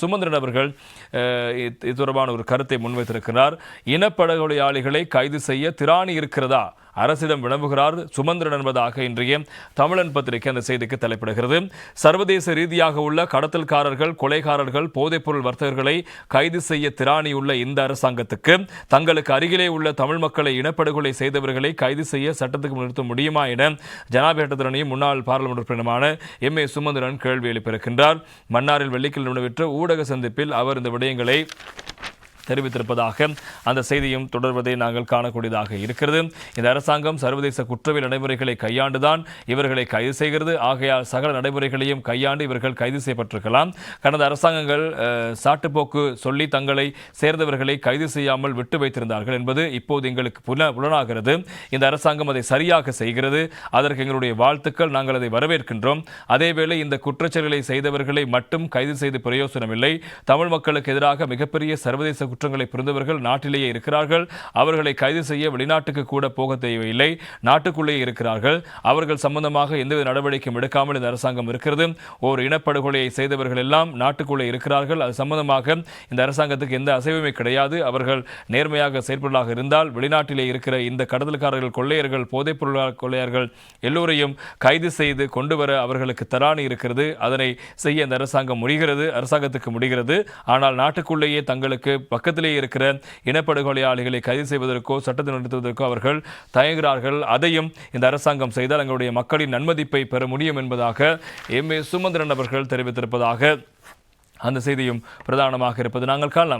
சுமந்திரன் அவர்கள் இது தொடர்பான ஒரு கருத்தை முன்வைத்திருக்கிறார். இனப்படுகொலையாளிகளை கைது செய்ய திராணி இருக்கிறதா? அரசிடம் விளம்புகிறார் சுமந்திரன் என்பதாக இன்றைய தமிழன் பத்திரிகை அந்த செய்திக்கு தலைப்பிடுகிறது. சர்வதேச ரீதியாக உள்ள கடத்தல்காரர்கள் கொலைகாரர்கள் போதைப்பொருள் வர்த்தகர்களை கைது செய்ய திராணியுள்ள இந்த அரசாங்கத்துக்கு தங்களுக்கு அருகிலே உள்ள தமிழ் மக்களை இனப்படுகொலை செய்தவர்களை கைது செய்ய சட்டத்துக்கு நிறுத்த முடியுமா என ஜனாதிபதி முன்னாள் பாராளுமன்ற உறுப்பினருமான எம். ஏ. சுமந்திரன் கேள்வி எழுப்பியிருக்கின்றார். மன்னாரில் வெள்ளிக்கிழமை நடைபெற்ற ஊடக சந்திப்பில் அவர் இந்த விடயங்களை தெரிவித்திருப்பதாக அந்த செய்தியும் தொடர்வதை நாங்கள் காணக்கூடியதாக இருக்கிறது. இந்த அரசாங்கம் சர்வதேச குற்றவியல் நடைமுறைகளை கையாண்டுதான் இவர்களை கைது செய்கிறது. ஆகையால் சகல நடைமுறைகளையும் கையாண்டு இவர்கள் கைது செய்யப்பட்டிருக்கலாம். கடந்த அரசாங்கங்கள் சாட்டுப்போக்கு சொல்லி தங்களை சேர்ந்தவர்களை கைது செய்யாமல் விட்டு வைத்திருந்தார்கள் என்பது இப்போது எங்களுக்கு புல புலனாகிறது. இந்த அரசாங்கம் அதை சரியாக செய்கிறது. அதற்கு எங்களுடைய வாழ்த்துக்கள். நாங்கள் அதை வரவேற்கின்றோம். அதேவேளை இந்த குற்றச்செயல்களை செய்தவர்களை மட்டும் கைது செய்து பிரயோசனமில்லை. தமிழ் மக்களுக்கு எதிராக மிகப்பெரிய சர்வதேச குற்றங்களை புரிந்தவர்கள் நாட்டிலேயே இருக்கிறார்கள். அவர்களை கைது செய்ய வெளிநாட்டுக்கு கூட போக தேவையில்லை. நாட்டுக்குள்ளேயே இருக்கிறார்கள். அவர்கள் சம்பந்தமாக எந்தவித நடவடிக்கையும் எடுக்காமல் இந்த அரசாங்கம் இருக்கிறது. ஒரு இனப்படுகொலையை செய்தவர்கள் எல்லாம் நாட்டுக்குள்ளே இருக்கிறார்கள். அது சம்பந்தமாக இந்த அரசாங்கத்துக்கு எந்த அசைவுமே கிடையாது. அவர்கள் நேர்மையாக செயற்பொருளாக இருந்தால் வெளிநாட்டிலே இருக்கிற இந்த கடத்தல்காரர்கள் கொள்ளையர்கள் போதைப்பொருள் கொள்ளையர்கள் எல்லோரையும் கைது செய்து கொண்டு வர அவர்களுக்கு தராணி இருக்கிறது. அதனை செய்ய இந்த அரசாங்கம் முடிகிறது. அரசாங்கத்துக்கு முடிகிறது. ஆனால் நாட்டுக்குள்ளேயே தங்களுக்கு பக்கத்திலேயே இருக்கிற இனப்படுகொலையாளிகளை கைது செய்வதற்கோ சட்டத்தை நிறுத்துவதற்கோ அவர்கள் தயங்குகிறார்கள். அதையும் இந்த அரசாங்கம் செய்தால் எங்களுடைய மக்களின் நன்மதிப்பை பெற முடியும் என்பதாக எம் ஏ சுமந்திரன் அவர்கள் தெரிவித்திருப்பதாக அந்த செய்தியும் பிரதானமாக இருப்பது. நாங்கள் காணலாம்.